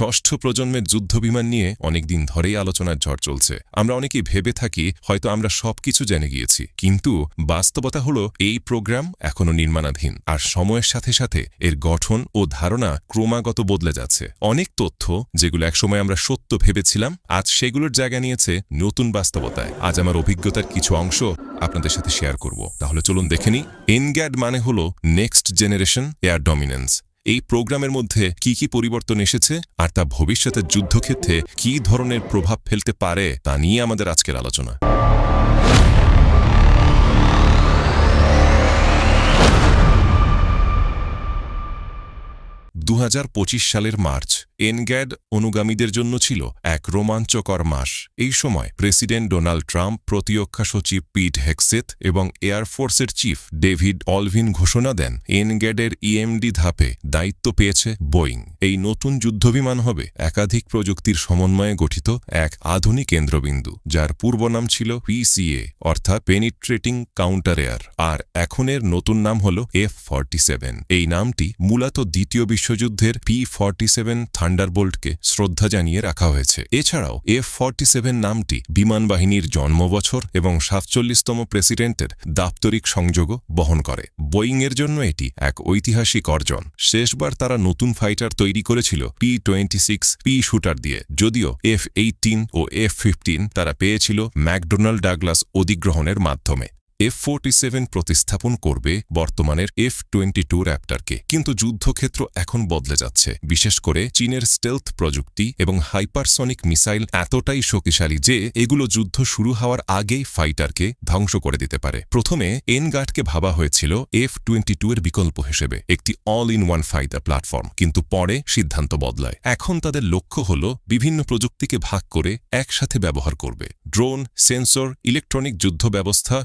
ষষ্ঠ প্রজন্মের যুদ্ধবিমান নিয়ে অনেকদিন ধরেই আলোচনার ঝড় চলছে। আমরা অনেকেই ভেবে থাকি হয়তো আমরা সবকিছু জেনে গিয়েছি, কিন্তু বাস্তবতা হলো এই প্রোগ্রাম এখনও নির্মাণাধীন, আর সময়ের সাথে সাথে এর গঠন ও ধারণা ক্রমাগত বদলে যাচ্ছে। অনেক তথ্য যেগুলো একসময় আমরা সত্য ভেবেছিলাম, আজ সেগুলোর জায়গা নিয়েছে নতুন বাস্তবতায়। আজ আমার অভিজ্ঞতার কিছু অংশ আপনাদের সাথে শেয়ার করব। তাহলে চলুন দেখে নিই। এনগ্যাড মানে হলো নেক্সট জেনারেশন এয়ার ডমিনেন্স। এই প্রোগ্রামের মধ্যে কি কি পরিবর্তন এসেছে আর তা ভবিষ্যতের যুদ্ধক্ষেত্রে কি ধরনের প্রভাব ফেলতে পারে তা নিয়ে আমাদের আজকের আলোচনা। দু হাজার পঁচিশ সালের মার্চ, এনগ্যাড অনুগামীদের জন্য ছিল এক রোমাঞ্চকর মাস। এই সময় প্রেসিডেন্ট ডোনাল্ড ট্রাম্প, প্রতিরক্ষা সচিব পিট হেক্সেথ এবং এয়ারফোর্সের চিফ ডেভিড অলভিন ঘোষণা দেন, এনগ্যাডের ইএমডি ধাপে দায়িত্ব পেয়েছে বোয়িং। এই নতুন যুদ্ধবিমান হবে একাধিক প্রযুক্তির সমন্বয়ে গঠিত এক আধুনিক কেন্দ্রবিন্দু, যার পূর্ব নাম ছিল পিসিএ, অর্থাৎ পেনিট্রেটিং কাউন্টার এয়ার, আর এখনের নতুন নাম হল এফ ফর্টি এই নামটি মূলত দ্বিতীয় বিশ্বযুদ্ধের পি ফর্টি সেভেন থান্ডারবোল্টকে শ্রদ্ধা জানিয়ে রাখা হয়েছে। এছাড়াও এফ ফর্টি সেভেন নামটি বিমান বাহিনীর জন্মবছর এবং সাতচল্লিশতম প্রেসিডেন্টের দাপ্তরিক সংযোগও বহন করে। বোয়িংয়ের জন্য এটি এক ঐতিহাসিক অর্জন। শেষবার তারা নতুন ফাইটার তৈরি করেছিল P twenty six P shooter দিয়ে, যদিও এফ এইটিন ও এফ ফিফটিন তারা পেয়েছিল ম্যাকডোনাল্ড ডাগলাস অধিগ্রহণের মাধ্যমে। এফ ফোর্টি সেভেন প্রতিস্থাপন করবে বর্তমানের এফ টোয়েন্টি টু র্যাপ্টারকে কিন্তু যুদ্ধক্ষেত্র এখন বদলে যাচ্ছে। বিশেষ করে চীনের স্টেলথ প্রযুক্তি এবং হাইপারসনিক মিসাইল এতটাই শক্তিশালী যে এগুলো যুদ্ধ শুরু হওয়ার আগেই ফাইটারকে ধ্বংস করে দিতে পারে। প্রথমে এনগার্ডকে ভাবা হয়েছিল এফ টোয়েন্টি টু এর বিকল্প হিসেবে, একটি all in one fighter platform কিন্তু পরে সিদ্ধান্ত বদলায়। এখন তাদের লক্ষ্য হল বিভিন্ন প্রযুক্তিকে ভাগ করে একসাথে ব্যবহার করবে। ড্রোন সেন্সর ইলেকট্রনিক যুদ্ধ ব্যবস্থা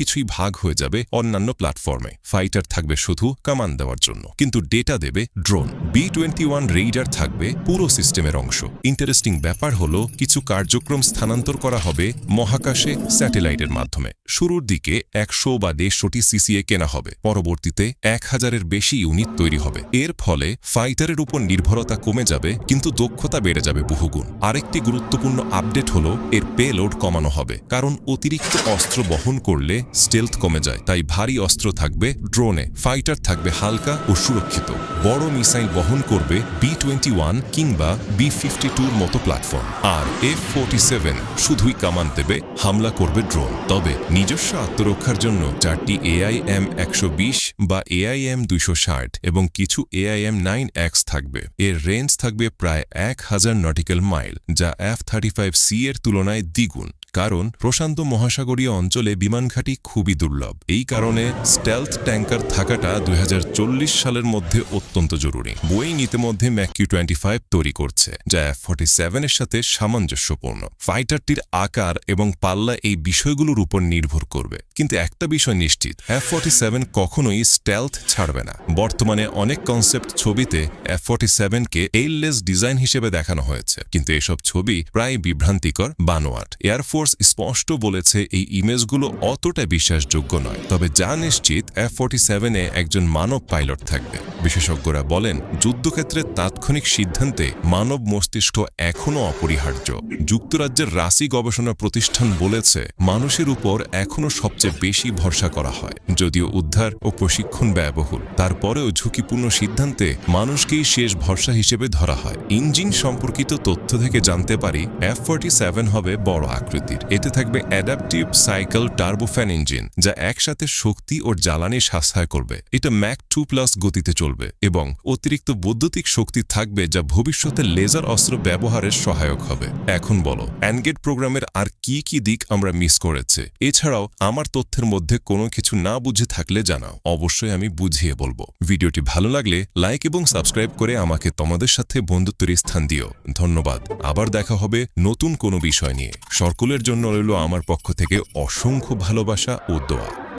সবকিছুই ভাগ হয়ে যাবে অন্যান্য প্ল্যাটফর্মে ফাইটার থাকবে শুধু কামান দেওয়ার জন্য। কিন্তু ডেটা দেবে drone B twenty one raider থাকবে পুরো সিস্টেমের অংশ। ইন্টারেস্টিং ব্যাপার হল, কিছু কার্যক্রম স্থানান্তর করা হবে মহাকাশে স্যাটেলাইটের মাধ্যমে। শুরুর দিকে একশো বা দেড়শোটি সিসিএ কেনা হবে। পরবর্তীতে এক হাজারের বেশি ইউনিট তৈরি হবে। এর ফলে ফাইটারের উপর নির্ভরতা কমে যাবে, কিন্তু দক্ষতা বেড়ে যাবে বহুগুণ। আরেকটি গুরুত্বপূর্ণ আপডেট হল, এর পেলোড কমানো হবে। কারণ অতিরিক্ত অস্ত্র বহন করলে স্টেলথ কমে যায়, তাই ভারী অস্ত্র থাকবে ড্রোনে ফাইটার থাকবে হালকা ও সুরক্ষিত। বড় মিসাইল বহন করবে বি টোয়েন্টি ওয়ান কিংবা বি ফিফটি টুর মতো প্ল্যাটফর্ম আর এফ ফোর্টি সেভেন শুধুই কামান দেবে, হামলা করবে ড্রোন তবে নিজস্ব আত্মরক্ষার জন্য চারটি এআইএম একশো বিশ বা এআইএম দুইশো ষাট এবং কিছু এআইএম নাইন এক্স থাকবে। এর রেঞ্জ থাকবে প্রায় এক হাজার নটিক্যাল মাইল যা এফ থার্টি ফাইভ সি এর তুলনায় দ্বিগুণ। কারণ প্রশান্ত মহাসাগরীয় অঞ্চলে বিমানঘাটি খুবই দুর্লভ। এই কারণে স্টেলথ ট্যাঙ্কার থাকাটা দুই হাজার চল্লিশ সালের মধ্যে অত্যন্ত জরুরি। বোয়িং ইতিমধ্যে ম্যাকিউ টোয়েন্টি ফাইভ তৈরি করছে, যা এফ ফর্টি সেভেনের সাথে সামঞ্জস্যপূর্ণ। ফাইটারটির আকার এবং পাল্লা এই বিষয়গুলোর উপর নির্ভর করবে। কিন্তু একটা বিষয় নিশ্চিত এফ ফর্টি সেভেন কখনোই স্টেলথ ছাড়বে না। বর্তমানে অনেক কনসেপ্ট ছবিতে এফ ফর্টি সেভেনকে এইললেস ডিজাইন হিসেবে দেখানো হয়েছে। কিন্তু এসব ছবি প্রায় বিভ্রান্তিকর, বানোয়াট। এয়ারফোর্স স্পষ্ট বলেছে এই ইমেজগুলো অতটা বিশ্বাসযোগ্য নয়। তবে যা নিশ্চিত এফ ফর্টি সেভেনে একজন মানব পাইলট থাকবে। বিশেষজ্ঞরা বলেন যুদ্ধক্ষেত্রে তাৎক্ষণিক সিদ্ধান্তে মানব মস্তিষ্ক এখনও অপরিহার্য। যুক্তরাজ্যের রাশি গবেষণা প্রতিষ্ঠান বলেছে, মানুষের উপর এখনও সবচেয়ে বেশি ভরসা করা হয়, যদিও উদ্ধার ও প্রশিক্ষণ ব্যয়বহুল। তারপরেও ঝুঁকিপূর্ণ সিদ্ধান্তে মানুষকেই শেষ ভরসা হিসেবে ধরা হয়। ইঞ্জিন সম্পর্কিত তথ্য থেকে জানতে পারি এফ ফর্টি সেভেন হবে বড় আকৃতির এতে থাকবে অ্যাডাপটিভ সাইকেল টার্বোফ্যান ইঞ্জিন, যা একসাথে শক্তি ও জ্বালানি সাশ্রয় করবে। এটা ম্যাক টু প্লাস গতিতে চলবে এবং অতিরিক্ত বৈদ্যুতিক শক্তি থাকবে যা ভবিষ্যতে লেজার অস্ত্র ব্যবহারের সহায়ক হবে। এখন বলো, অ্যানগেট প্রোগ্রামের আর কি কি দিক আমরা মিস করেছে? এছাড়াও, আমার তথ্যের মধ্যে কোনো কিছু না বুঝে থাকলে জানাও। অবশ্যই আমি বুঝিয়ে বলব। ভিডিওটি ভালো লাগলে লাইক এবং সাবস্ক্রাইব করে আমাকে তোমাদের সাথে বন্ধুত্বের স্থান দিও। ধন্যবাদ। আবার দেখা হবে নতুন কোনো বিষয় নিয়ে। সকলের জন্য রইল আমার পক্ষ থেকে অসংখ্য ভালোবাসা ও দোয়া।